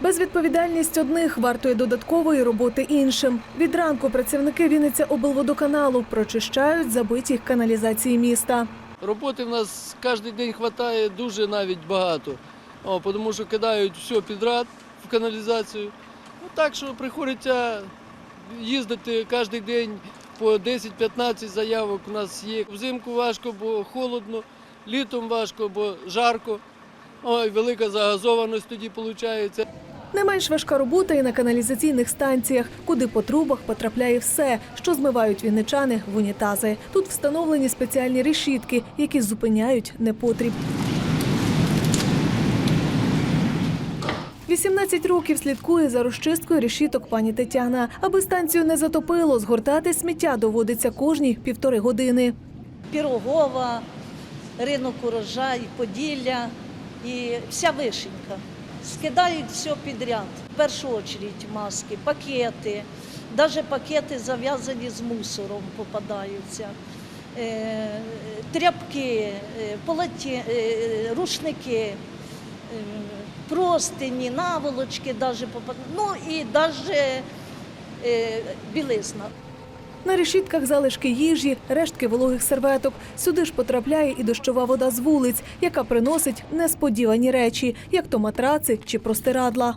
Безвідповідальність одних вартує додаткової роботи іншим. Від ранку працівники Вінниця облводоканалу прочищають забиті каналізації міста. Роботи в нас кожен день вистачає дуже навіть багато. О, тому що кидають все підряд в каналізацію. Ну, так що приходиться їздити кожен день по 10-15 заявок у нас є. Взимку важко, бо холодно, літом важко, бо жарко. Ой, велика загазованість тоді виходить. Не менш важка робота і на каналізаційних станціях, куди по трубах потрапляє все, що змивають вінничани в унітази. Тут встановлені спеціальні решітки, які зупиняють непотріб. 18 років слідкує за розчисткою решіток пані Тетяна. Аби станцію не затопило, згортати сміття доводиться кожні півтори години. Пірогова, ринок урожай, Поділля і вся вишенька. Скидають все підряд. В першу чергу маски, пакети, навіть пакети зав'язані з мусором попадаються. Е, Тряпки, е, полоті, е, рушники, простині, наволочки навіть попадають. Ну і навіть білизна. На решітках залишки їжі, рештки вологих серветок. Сюди ж потрапляє і дощова вода з вулиць, яка приносить несподівані речі, як то матраци чи простирадла.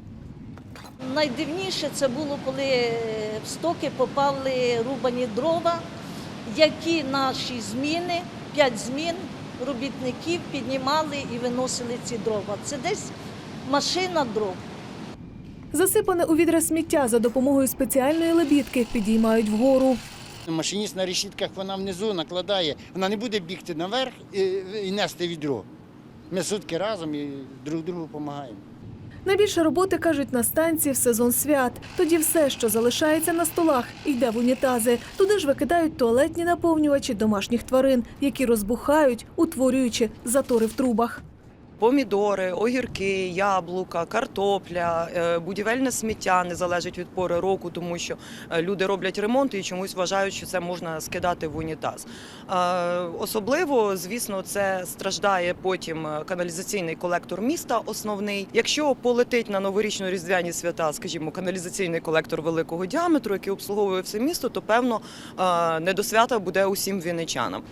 Найдивніше це було, коли е, в стоки попали рубані дрова, які наші зміни, п'ять змін робітників піднімали і виносили ці дрова. Це десь машина дров. Засипане у відра сміття за допомогою спеціальної лебідки підіймають вгору. Машиніст на решітках вона внизу накладає, вона не буде бігти наверх і, нести відро. Ми сутки разом і друг другу допомагаємо. Найбільше роботи кажуть на станції в сезон свят. Тоді все, що залишається на столах, йде в унітази. Туди ж викидають туалетні наповнювачі домашніх тварин, які розбухають, утворюючи затори в трубах. Помідори, огірки, яблука, картопля, е, будівельне сміття не залежить від пори року, тому що е, люди роблять ремонт і чомусь вважають, що це можна скидати в унітаз. Е, Особливо, звісно, це страждає потім каналізаційний колектор міста основний. Якщо полетить на новорічно-різдвяні свята, скажімо, каналізаційний колектор великого діаметру, який обслуговує все місто, то певно не до свята буде усім вінничанам.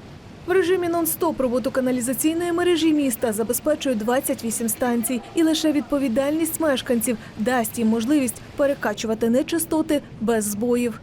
В режимі нон-стоп роботу каналізаційної мережі міста забезпечує 28 станцій, і лише відповідальність мешканців дасть їм можливість перекачувати нечистоти без збоїв.